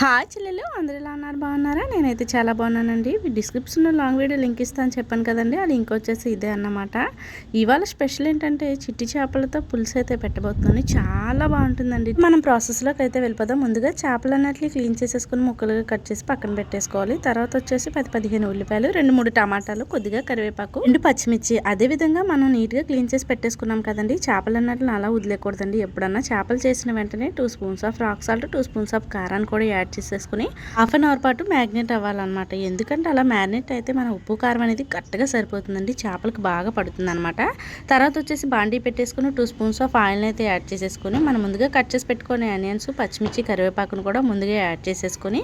Hi చెల్లెలు అందరు ఎలా ఉన్నారు? బాగున్నారా? నేనైతే చాలా బాగున్నానండి. డిస్క్రిప్షన్లో లాంగ్ వీడియో లింక్ ఇస్తాను చెప్పాను కదండి ఆ లింక్ వచ్చేసి ఇదే అన్నమాట. ఇవాళ స్పెషల్ ఏంటంటే చిట్టి చేపలతో పులుసు అయితే పెట్టబోతుంది చాలా బాగుంటుందండి. మనం ప్రాసెస్లోకి అయితే వెళ్ళిపోదాం. ముందుగా చేపలు అన్నట్లు క్లీన్ చేసేసుకుని ముక్కలుగా కట్ చేసి పక్కన పెట్టేసుకోవాలి. తర్వాత వచ్చేసి పది పదిహేను ఉల్లిపాయలు రెండు మూడు టమాటాలు కొద్దిగా కరివేపాకు రెండు పచ్చిమిర్చి. అదే విధంగా మనం నీట్గా క్లీన్ చేసి పెట్టేసుకున్నాం కదండి చేపలు అన్నట్లు అలా వదిలేకూడదండి ఎప్పుడన్నా చేపలు చేసిన వెంటనే two spoons of rock salt two spoons of కారాన్ని కూడా యాడ్ చేసేసుకుని హాఫ్ అన్ అవర్ పాటు మ్యాగ్నెట్ అవ్వాలన్నమాట. ఎందుకంటే అలా మ్యారినేట్ అయితే మన ఉప్పు కారం అనేది కరెక్ట్గా సరిపోతుందండి. చేపలకు బాగా పడుతుంది అనమాట తర్వాత వచ్చేసి బాండీ పెట్టేసుకుని టూ స్పూన్స్ ఆఫ్ ఆయిల్ని అయితే యాడ్ చేసేసుకుని మనం ముందుగా కట్ చేసి పెట్టుకునే ఆనియన్స్ పచ్చిమిర్చి కరివేపాకును కూడా ముందుగా యాడ్ చేసేసుకొని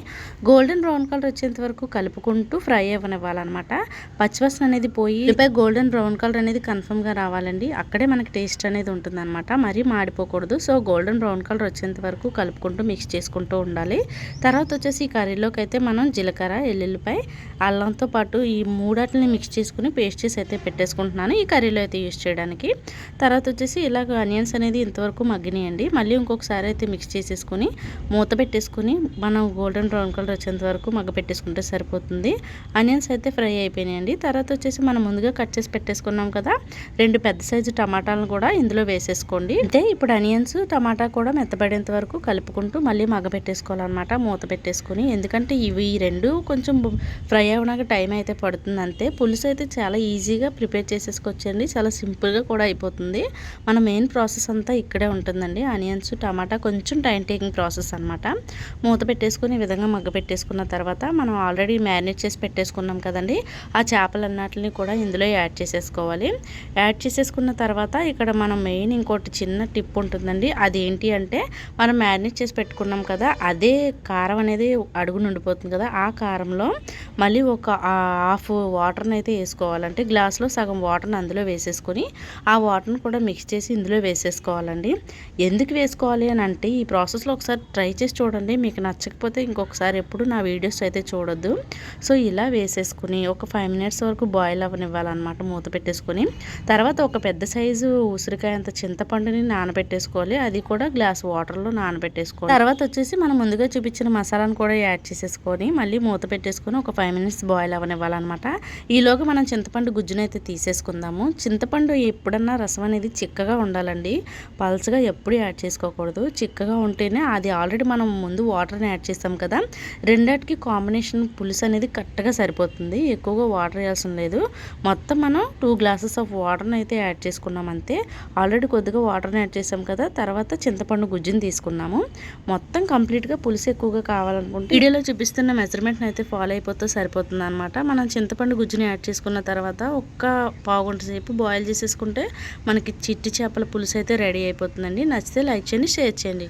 గోల్డెన్ బ్రౌన్ కలర్ వచ్చేంత వరకు కలుపుకుంటూ ఫ్రై అవ్వనివ్వాలన్నమాట. పచ్చివాసన అనేది పోయి ఉల్లిపాయ గోల్డెన్ బ్రౌన్ కలర్ అనేది కన్ఫర్మ్గా రావాలండి. అక్కడే మనకి టేస్ట్ అనేది ఉంటుందన్నమాట. మరీ మాడిపోకూడదు. సో గోల్డెన్ బ్రౌన్ కలర్ వచ్చేంత వరకు కలుపుకుంటూ మిక్స్ చేసుకుంటూ ఉండాలి. తర్వాత వచ్చేసి ఈ కర్రీలోకి అయితే మనం జీలకర్ర ఎల్లుల్లిపాయ అల్లంతో పాటు ఈ మూడాటిని మిక్స్ చేసుకుని పేస్ట్ చేసి అయితే పెట్టేసుకుంటున్నాను ఈ కర్రీలో అయితే యూస్ చేయడానికి. తర్వాత వచ్చేసి ఇలాగ ఆనియన్స్ అనేది ఇంతవరకు మగ్గినాయండి. మళ్ళీ ఇంకొకసారి అయితే మిక్స్ చేసేసుకుని మూత పెట్టేసుకుని మనం గోల్డెన్ బ్రౌన్ కలర్ వచ్చేంత వరకు మగ్గ పెట్టేసుకుంటే సరిపోతుంది. ఆనియన్స్ అయితే ఫ్రై అయిపోయినాయండి. తర్వాత వచ్చేసి మనం ముందుగా కట్ చేసి పెట్టేసుకున్నాం కదా రెండు పెద్ద సైజు టమాటాలను కూడా ఇందులో వేసేసుకోండి. అంటే ఇప్పుడు ఆనియన్స్ టమాటా కూడా మెత్తబడేంత వరకు కలుపుకుంటూ మళ్ళీ మగ్గ పెట్టేసుకోవాలన్నమాట. మూత పెట్టేసుకుని ఎందుకంటే ఇవి ఈ రెండు కొంచెం ఫ్రై అవ్వడానికి టైం అయితే పడుతుంది అంతే. పులుసు అయితే చాలా ఈజీగా ప్రిపేర్ చేసేసుకోవచ్చండి. చాలా సింపుల్గా కూడా అయిపోతుంది. మన మెయిన్ ప్రాసెస్ అంతా ఇక్కడే ఉంటుందండి. ఆనియన్స్ టమాటా కొంచెం టైం టేకింగ్ ప్రాసెస్ అనమాట మూత పెట్టేసుకుని ఈ విధంగా మగ్గ పెట్టేసుకున్న తర్వాత మనం ఆల్రెడీ మ్యారినేట్ చేసి పెట్టేసుకున్నాం కదండి. ఆ చేపలన్నిటిని కూడా ఇందులో యాడ్ చేసేసుకోవాలి. యాడ్ చేసేసుకున్న తర్వాత ఇక్కడ మనం మెయిన్ ఇంకోటి చిన్న టిప్ ఉంటుందండి. అదేంటి అంటే మనం మ్యారినేట్ చేసి పెట్టుకున్నాం కదా అదే కారం అనేది అడుగు ఉండిపోతుంది కదా ఆ కారంలో మళ్ళీ ఒక హాఫ్ వాటర్ని అయితే వేసుకోవాలంటే గ్లాస్లో సగం వాటర్ని అందులో వేసేసుకొని ఆ వాటర్ని కూడా మిక్స్ చేసి ఇందులో వేసేసుకోవాలండి. ఎందుకు వేసుకోవాలి అని అంటే ఈ ప్రాసెస్లో ఒకసారి ట్రై చేసి చూడండి. మీకు నచ్చకపోతే ఇంకొకసారి ఎప్పుడు నా వీడియోస్ అయితే చూడొద్దు. సో ఇలా వేసేసుకుని ఒక ఫైవ్ మినిట్స్ వరకు బాయిల్ అవ్వనివ్వాలన్నమాట మూత పెట్టేసుకొని. తర్వాత ఒక పెద్ద సైజు ఉసిరికాయ అంత చింతపండుని నానబెట్టేసుకోవాలి. అది కూడా గ్లాస్ వాటర్లో నానబెట్టేసుకోవాలి. తర్వాత వచ్చేసి మనం ముందుగా చూపించిన మసాలాను కూడా యాడ్ చేసేసుకొని మళ్ళీ మూత పెట్టేసుకొని ఒక ఫైవ్ మినిట్స్ బాయిల్ అవ్వనివ్వాలన్నమాట ఈలోగా మనం చింతపండు గుజ్జును అయితే తీసేసుకుందాము. చింతపండు ఎప్పుడన్నా రసం అనేది చిక్కగా ఉండాలండి. పల్చగా ఎప్పుడు యాడ్ చేసుకోకూడదు. చిక్కగా ఉంటేనే అది ఆల్రెడీ మనం ముందు వాటర్ని యాడ్ చేస్తాం కదా. రెండాటికి కాంబినేషన్ పులుసు అనేది కరెక్ట్గా సరిపోతుంది. ఎక్కువగా వాటర్ వేయాల్సిన లేదు. మొత్తం మనం టూ గ్లాసెస్ ఆఫ్ వాటర్ని అయితే యాడ్ చేసుకున్నాం అంతే. ఆల్రెడీ కొద్దిగా వాటర్ని యాడ్ చేసాం కదా. తర్వాత చింతపండు గుజ్జుని తీసుకున్నాము. మొత్తం కంప్లీట్గా పులుసు ఎక్కువ ఎక్కువగా కావాలనుకుంటే వీడియోలో చూపిస్తున్న మెజర్మెంట్ అయితే ఫాలో అయిపోతే సరిపోతుంది అనమాట మనం చింతపండు గుజ్జుని యాడ్ చేసుకున్న తర్వాత ఒక్క పావుగంట సేపు బాయిల్ చేసేసుకుంటే మనకి చిట్టి చేపల పులుసు అయితే రెడీ అయిపోతుందండి. నచ్చితే లైక్ చేయండి షేర్ చేయండి.